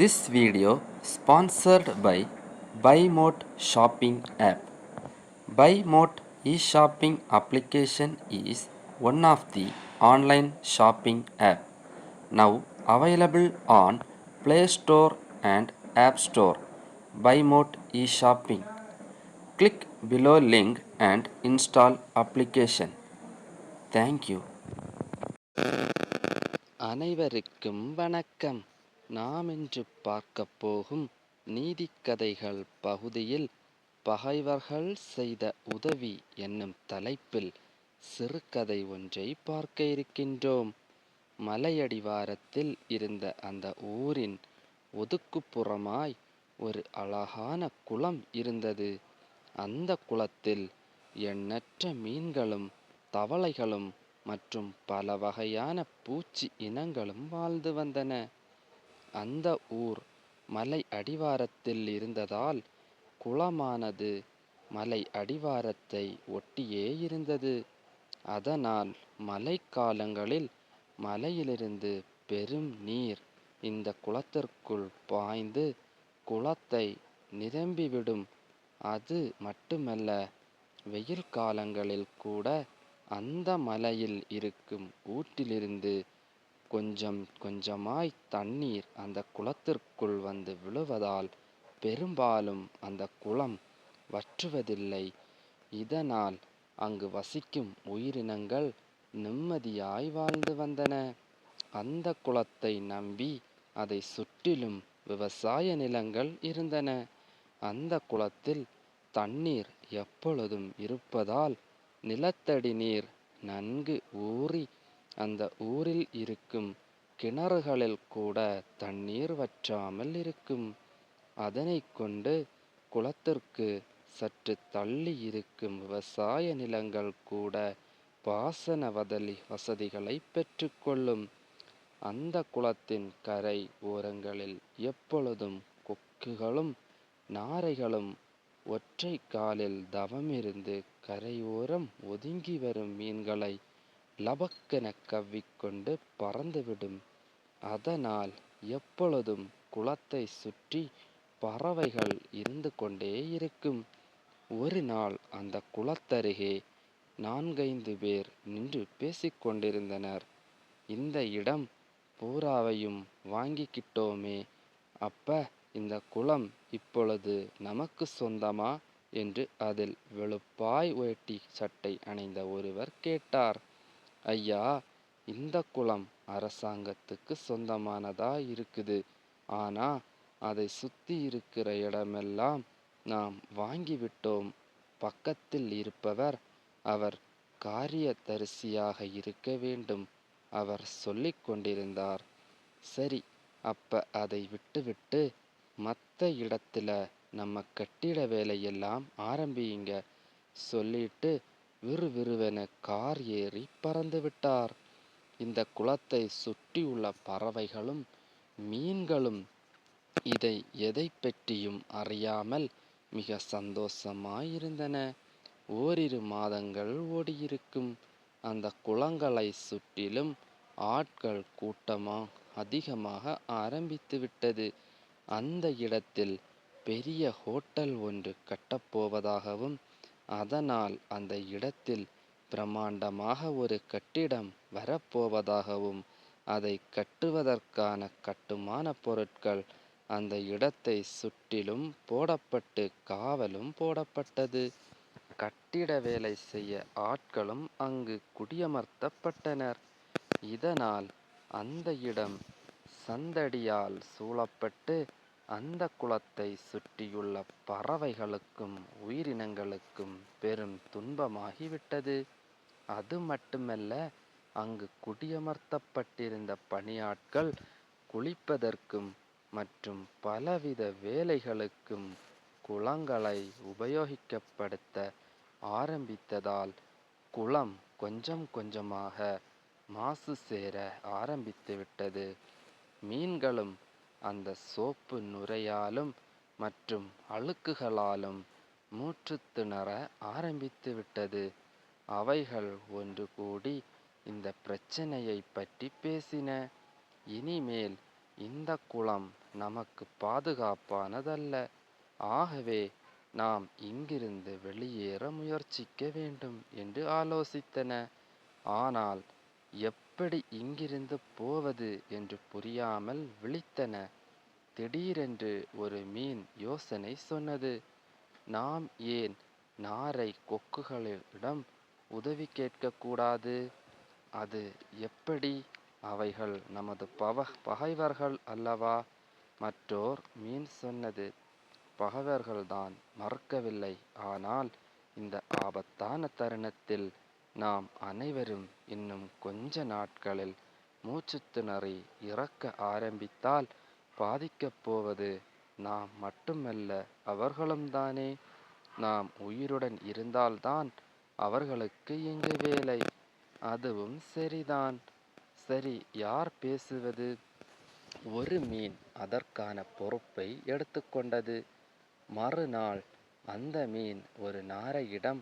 This video sponsored by BuyMote shopping app. BuyMote e-shopping application is one of the online shopping app now available on Play Store and App Store. BuyMote e-shopping. Click below link and install application. Thank you. அனைவருக்கும் வணக்கம் நாம் இன்று பார்க்கப் போகும் நீதிக்கதைகள் பகுதியில் பகைவர்கள் செய்த உதவி என்னும் தலைப்பில் சிறுகதை ஒன்றை பார்க்க இருக்கின்றோம். மலையடிவாரத்தில் இருந்த அந்த ஊரின் ஒதுக்குப்புறமாய் ஒரு அழகான குளம் இருந்தது. அந்த குளத்தில் எண்ணற்ற மீன்களும் தவளைகளும் மற்றும் பல வகையான பூச்சி இனங்களும் வாழ்ந்து வந்தன. அந்த ஊர் மலை அடிவாரத்தில் இருந்ததால் குளமானது மலை அடிவாரத்தை ஒட்டியே இருந்தது. அதனால் மழைக்காலங்களில் மலையிலிருந்து பெரும் நீர் இந்த குளத்திற்குள் பாய்ந்து குளத்தை நிரம்பிவிடும். அது மட்டுமல்ல வெயில் காலங்களில் கூட அந்த மலையில் இருக்கும் ஊற்றிலிருந்து கொஞ்சம் கொஞ்சமாய் தண்ணீர் அந்த குளத்திற்குள் வந்து விழுவதால் பெரும்பாலும் அந்த குளம் வற்றுவதில்லை. இதனால் அங்கு வசிக்கும் உயிரினங்கள் நிம்மதியாய் வாழ்ந்து வந்தன. அந்த குளத்தை நம்பி அதை சுற்றிலும் விவசாய நிலங்கள் இருந்தன. அந்த குளத்தில் தண்ணீர் எப்பொழுதும் இருப்பதால் நிலத்தடி நீர் நன்கு ஊறி அந்த ஊரில் இருக்கும் கிணறுகளில் கூட தண்ணீர் வற்றாமல் இருக்கும். அதனை கொண்டு குளத்திற்கு சற்று தள்ளி இருக்கும் விவசாய நிலங்கள் கூட பாசன வதலி வசதிகளை பெற்றுக்கொள்ளும் அந்த குளத்தின் கரை ஓரங்களில் எப்பொழுதும் கொக்குகளும் நாரைகளும் ஒற்றை காலில் தவமிருந்து கரையோரம் ஒதுங்கி வரும் மீன்களை லபக்கென கவ்விக்கொண்டு பறந்துவிடும். அதனால் எப்பொழுதும் குளத்தை சுற்றி பறவைகள் இருந்து கொண்டே இருக்கும். ஒரு நாள் அந்த குளத்தருகே நான்கைந்து பேர் நின்று பேசிக்கொண்டிருந்தனர் இந்த இடம் பூராவையும் வாங்கிக்கிட்டோமே. அப்ப இந்த குளம் இப்பொழுது நமக்கு சொந்தமா? என்று அதில் வெளுப்பாய் வேட்டி சட்டை அணிந்த ஒருவர் கேட்டார். ஐயா இந்த குளம் அரசாங்கத்துக்கு சொந்தமானதா இருக்குது. ஆனா அதை சுத்தி இருக்கிற இடமெல்லாம் நாம் வாங்கிவிட்டோம். பக்கத்தில் இருப்பவர் அவர் காரியதரிசியாக இருக்க வேண்டும். அவர் சொல்லிக் கொண்டிருந்தார். சரி அப்ப அதை விட்டுவிட்டு மற்ற இடத்துல நம்ம கட்டிட வேலையெல்லாம் ஆரம்பியுங்க. சொல்லிட்டு விறுவிறுவென கார் ஏறி பறந்து விட்டார். இந்த குளத்தை சுற்றியுள்ள பறவைகளும் மீன்களும் இதை எதை பற்றியும் அறியாமல் மிக சந்தோஷமாயிருந்தன. ஓரிரு மாதங்கள் ஓடியிருக்கும். அந்த குளங்களை சுற்றிலும் ஆட்கள் கூட்டமாக அதிகமாக ஆரம்பித்து விட்டது. அந்த இடத்தில் பெரிய ஹோட்டல் ஒன்று கட்டப்போவதாகவும் அதனால் அந்த இடத்தில் பிரம்மாண்டமாக ஒரு கட்டிடம் வரப்போவதாகவும் அதை கட்டுவதற்கான கட்டுமான பொருட்கள் அந்த இடத்தை சுற்றிலும் போடப்பட்டு காவலும் போடப்பட்டது. கட்டிட வேலை செய்ய ஆட்களும் அங்கு குடியமர்த்தப்பட்டனர். இதனால் அந்த இடம் சந்தடியால் சூழப்பட்டு அந்த குளத்தை சுற்றியுள்ள பறவைகளுக்கும் உயிரினங்களுக்கும் பெரும் துன்பமாகிவிட்டது. அது மட்டுமல்ல அங்கு குடியமர்த்தப்பட்டிருந்த பணியாட்கள் குளிப்பதற்கும் மற்றும் பலவித வேலைகளுக்கும் குளங்களை உபயோகிக்கப்படுத்த ஆரம்பித்ததால் குளம் கொஞ்சம் கொஞ்சமாக மாசு சேர ஆரம்பித்துவிட்டது. மீன்களும் அந்த சோப்பு நுரையாலும் மற்றும் அழுக்குகளாலும் மூச்சு திணற ஆரம்பித்து விட்டது அவைகள் ஒன்று கூடி இந்த பிரச்சனையை பற்றி பேசின. இனிமேல் இந்த குளம் நமக்கு பாதுகாப்பானதல்ல. ஆகவே நாம் இங்கிருந்து வெளியேற முயற்சிக்க வேண்டும் என்று ஆலோசித்தன. ஆனால் எப் எப்படி இங்கிருந்து போவது என்று புரியாமல் விழித்தன. திடீரென்று ஒரு மீன் யோசனை சொன்னது. நாம் ஏன் நாரை கொக்குகளிடம் உதவி கேட்கக்கூடாது? அது எப்படி? அவைகள் நமது பவ பகைவர்கள் அல்லவா? மற்றோர் மீன் சொன்னது. பகைவர்கள்தான் மறக்கவில்லை. ஆனால் இந்த ஆபத்தான தருணத்தில் நாம் அனைவரும் இன்னும் கொஞ்ச நாட்களில் மூச்சு திணறி இறக்க ஆரம்பித்தால் பாதிக்கப் போவது நாம் மட்டுமல்ல அவர்களும் தானே. நாம் உயிருடன் இருந்தால்தான் அவர்களுக்கு இங்கு வேலை. அதுவும் சரிதான். சரி யார் பேசுவது? ஒரு மீன் அதற்கான பொறுப்பை எடுத்துக்கொண்டது. மறுநாள் அந்த மீன் ஒரு நாரையிடம்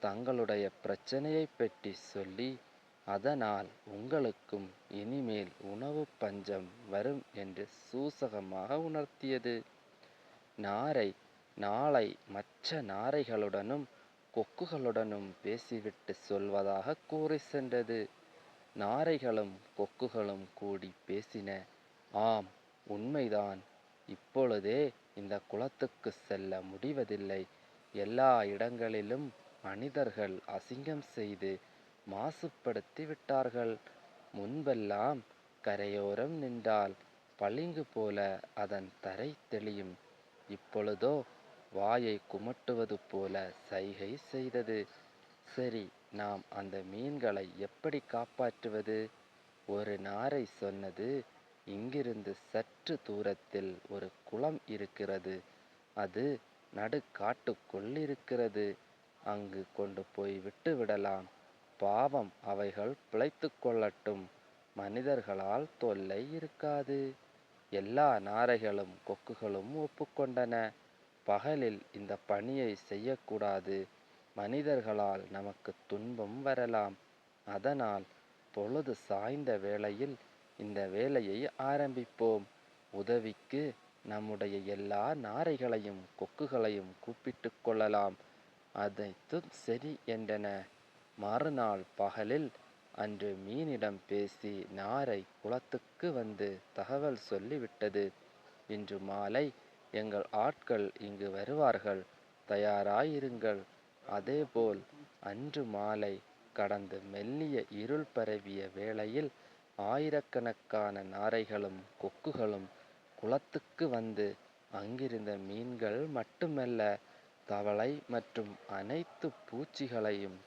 தங்களுடைய பிரச்சனையை பற்றி சொல்லி அதனால் உங்களுக்கும் இனிமேல் உணவு பஞ்சம் வரும் என்று சூசகமாக உணர்த்தியது. நாரை நாளை மற்ற நாரைகளுடனும் கொக்குகளுடனும் பேசிவிட்டு சொல்வதாக கூறி சென்றது. நாரைகளும் கொக்குகளும் கூடி பேசின ஆம் உண்மைதான். இப்பொழுதே இந்த குளத்துக்கு செல்ல முடிவதில்லை. எல்லா இடங்களிலும் மனிதர்கள் அசிங்கம் செய்து மாசுபடுத்தி விட்டார்கள் முன்பெல்லாம் கரையோரம் நின்றால் பளிங்கு போல அதன் தரை தெளியும். இப்பொழுதோ வாயை குமட்டுவது போல சைகை செய்தது. சரி நாம் அந்த மீன்களை எப்படி காப்பாற்றுவது? ஒரு நாரை சொன்னது இங்கிருந்து சற்று தூரத்தில் ஒரு குளம் இருக்கிறது. அது நடுக்காட்டுக்குள் இருக்கிறது. அங்கு கொண்டு போய் விட்டு விடலாம். பாவம் அவைகள் பிழைத்து கொள்ளட்டும். மனிதர்களால் தொல்லை இருக்காது. எல்லா நாரைகளும் கொக்குகளும் ஒப்புக்கொண்டன. பகலில் இந்த பணியை செய்யக்கூடாது. மனிதர்களால் நமக்கு துன்பம் வரலாம். அதனால் பொழுது சாய்ந்த வேளையில் இந்த வேலையை ஆரம்பிப்போம். உதவிக்கு நம்முடைய எல்லா நாரைகளையும் கொக்குகளையும் கூப்பிட்டு கொள்ளலாம். அனைத்தும் சரி என்றன. மறுநாள் பகலில் அன்று மீனிடம் பேசி நாரை குளத்துக்கு வந்து தகவல் சொல்லிவிட்டது. இன்று மாலை எங்கள் ஆட்கள் இங்கு வருவார்கள். தயாராயிருங்கள். அதேபோல் அன்று மாலை கடந்து மெல்லிய இருள் பரவிய வேளையில் ஆயிரக்கணக்கான நாரைகளும் கொக்குகளும் குளத்துக்கு வந்து அங்கிருந்த மீன்கள் மட்டுமல்ல தவளை மற்றும் அனைத்து பூச்சிகளையும்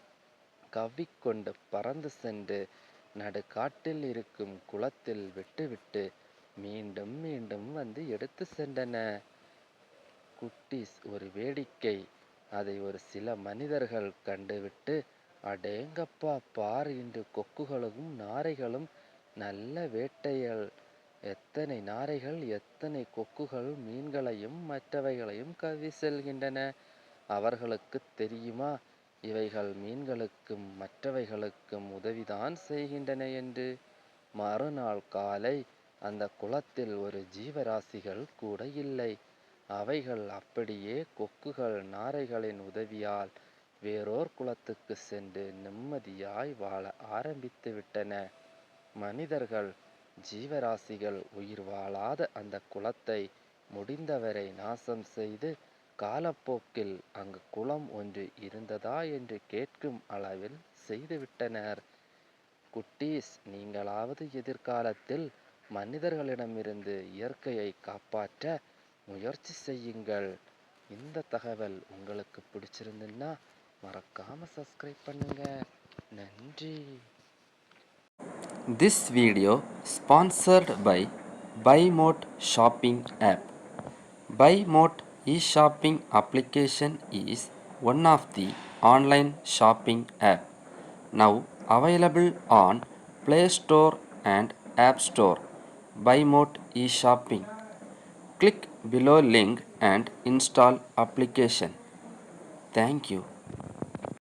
கவ்விக்கொண்டு பறந்து சென்று நடுக்காட்டில் இருக்கும் குளத்தில் விட்டுவிட்டு மீண்டும் மீண்டும் வந்து எடுத்து சென்றன. குட்டீஸ் ஒரு வேடிக்கை. அதை ஒரு சில மனிதர்கள் கண்டுவிட்டு அடேங்கப்பா பார் இன்று கொக்குகளும் நாரைகளும் நல்ல வேட்டைகள் எத்தனை நாரைகள் எத்தனை கொக்குகள் மீன்களையும் மற்றவைகளையும் கவி செல்கின்றன? அவர்களுக்கு தெரியுமா? இவைகள் மீன்களுக்கும் மற்றவைகளுக்கும் உதவிதான் செய்கின்றன என்று. மறுநாள் காலை அந்த குளத்தில் ஒரு ஜீவராசிகள் கூட இல்லை. அவைகள் அப்படியே கொக்குகள் நாரைகளின் உதவியால் வேறோர் குளத்துக்கு சென்று நிம்மதியாய் வாழ ஆரம்பித்து விட்டன மனிதர்கள் ஜீவராசிகள் உயிர் வாழாத அந்த குளத்தை முடிந்தவரை நாசம் செய்து காலப்போக்கில் அங்கு குளம் ஒன்று இருந்ததா என்று கேட்கும் அளவில் செய்துவிட்டனர். குட்டீஸ் நீங்களாவது எதிர்காலத்தில் மனிதர்களிடமிருந்து இயற்கையை காப்பாற்ற முயற்சி செய்யுங்கள். இந்த தகவல் உங்களுக்கு பிடிச்சிருந்துன்னா மறக்காமல் சப்ஸ்கிரைப் பண்ணுங்கள் நன்றி. This video sponsored by BuyMote shopping app. BuyMote e-shopping application is one of the online shopping app now available on Play Store and App Store. BuyMote e-shopping. Click below link and install application. Thank you.